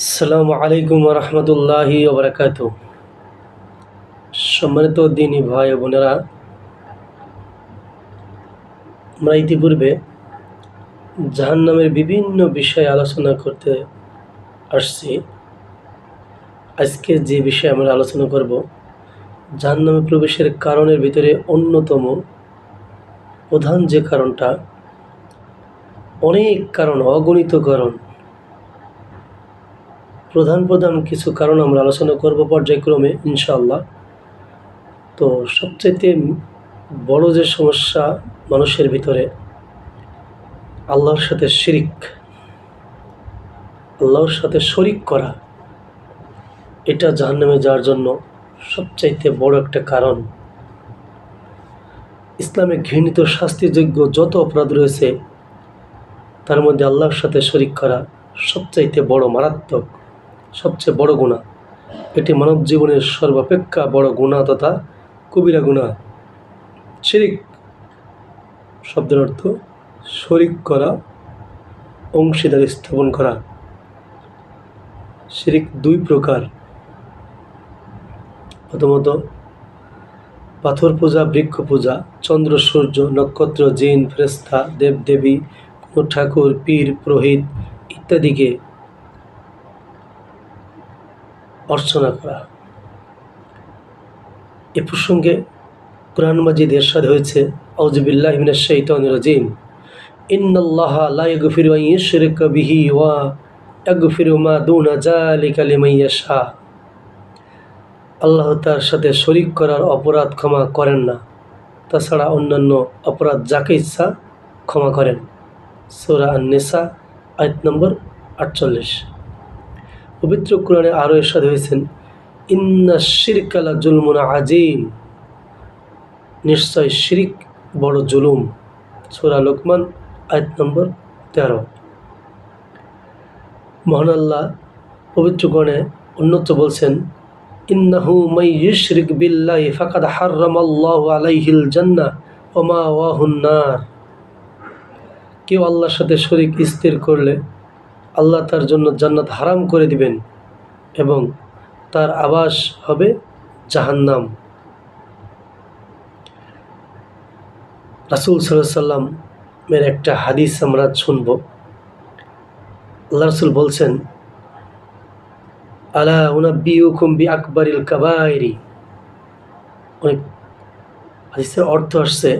আসসালামু আলাইকুম রহমতুল্লাহি ওবরাকাত সম্মানিত দিনী ভাই বোনেরা, আমরা ইতিপূর্বে জাহান্নামের বিভিন্ন বিষয়ে আলোচনা করতে আসছি। আজকে যে বিষয়ে আমরা আলোচনা করব, জাহান্নামে প্রবেশের কারণের ভিতরে অন্যতম প্রধান যে কারণটা, অনেক কারণ, অগণিত কারণ প্রধান প্রধান কিছু কারণ আমরা আলোচনা করব পর্যায়ক্রমে, ইনশাআল্লাহ। তো সবচাইতে বড় যে সমস্যা মানুষের ভিতরে, আল্লাহর সাথে শিরিক, আল্লাহর সাথে শরিক করা, এটা জাহান্নামে যাওয়ার জন্য সবচাইতে বড় একটা কারণ। ইসলামে ঘৃণিত শাস্তিযোগ্য যত অপরাধ রয়েছে, তার মধ্যে আল্লাহর সাথে শরিক করা সবচাইতে বড় মারাত্মক। সবচেয়ে বড় গুণা। এটি মানব জীবনের সর্বাপেক্ষা বড় গুণা তথা কবিরা গুণা। শিরিক শব্দের অর্থ শরিক করা, অংশীদার স্থাপন করা। শিরিক দুই প্রকার। প্রথমত পাথর পূজা বৃক্ষ পূজা চন্দ্র, সূর্য, নক্ষত্র, জিন ফেরেস্তা দেবদেবী কোনো ঠাকুর, পীর, পুরোহিত ইত্যাদিকে অর্চনা করা। এ প্রসঙ্গে কোরআন মাজিদ এরশাদ হয়েছে আউজবিল্লাহ মিনাশ শাইতানির রাজিম। ইন্নাল্লাহ লা ইয়াগফিরু আন ইউশরিকা বিহি ওয়া ইয়াগফিরু মা দুনা যালিকা লিমান ইয়াশা। আল্লাহ তার সাথে শরিক করার অপরাধ ক্ষমা করেন না, তাছাড়া অন্যান্য অপরাধ যাকে ইচ্ছা ক্ষমা করেন। সূরা আন-নিসা, আয়াত নম্বর আটচল্লিশ। পবিত্র কোরআনে আরও এরশাদ হয়েছেন, ইন্না শিরকালা জুলমুন আজিম নিশ্চয় শিরিক বড় জুলুম। সুরা লোকমান, আয়াত নম্বর তেরো। মহান আল্লাহ পবিত্র কোরআনে অন্যত্র বলছেন, ইন্নাহু মাই ইউশরিক বিল্লাহি ফাকাদ হাররামাল্লাহু আলাইহিল জান্নাহ ওয়া মাওয়াহুন নার। কেউ আল্লাহর সাথে শরিক, স্থির করলে আল্লাহ তার জন্য জান্নাত হারাম করে দিবেন এবং তার আবাস হবে জাহান্নাম। রাসুল সাল্লামের একটা হাদিস আমরা শুনব। আল্লাহ রসুল বলছেন, আলা উনাব্বিউকুম বি আকবরিল কাবাইরি। অনেক হাদিসের অর্থ আসছে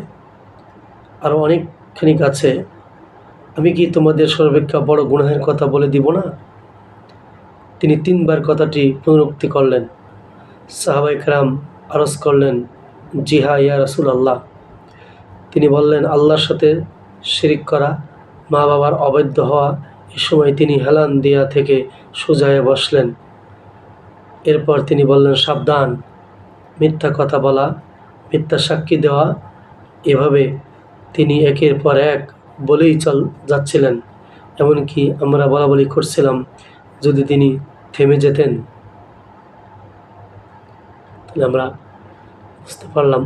আরও অনেকখানি আছে আমি কি তোমাদের সর্বাপেক্ষা বড় গুনাহের কথা বলে দিব না? তিনি তিনবার কথাটি পুনরুক্তি করলেন। সাহাবাই কারাম আরজ করলেন, জিহা ইয়া রসুল আল্লাহ তিনি বললেন, আল্লাহর সাথে শিরিক করা মা বাবার অবৈধ হওয়া, এ সময় তিনি হেলান দিয়া থেকে সোজায় বসলেন। এরপর তিনি বললেন, সাবধান, মিথ্যা কথা বলা, মিথ্যা সাক্ষী দেওয়া, এভাবে তিনি একের পর এক বলেই চল যাচ্ছিলেন। এমনকি আমরা বলা বলি করছিলাম যদি তিনি থেমে যেতেন। তাহলে আমরা বুঝতে পারলাম।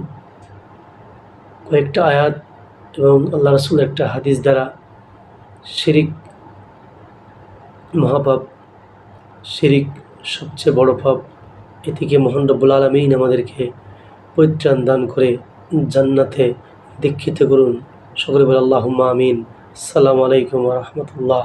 কয়েকটা আয়াত এবং আল্লাহ রসুল একটা হাদিস দ্বারা শিরিক মহাপাপ, শিরিক সবচেয়ে বড় পাপ এ থেকে মোহন আলমিন আমাদেরকে পরিত্রাণ দান করে জান্নাতে দীক্ষিত করুন। সকলে বলে আল্লাহ আমিন। আসসালামু আলাইকুম রহমতুল্লাহ।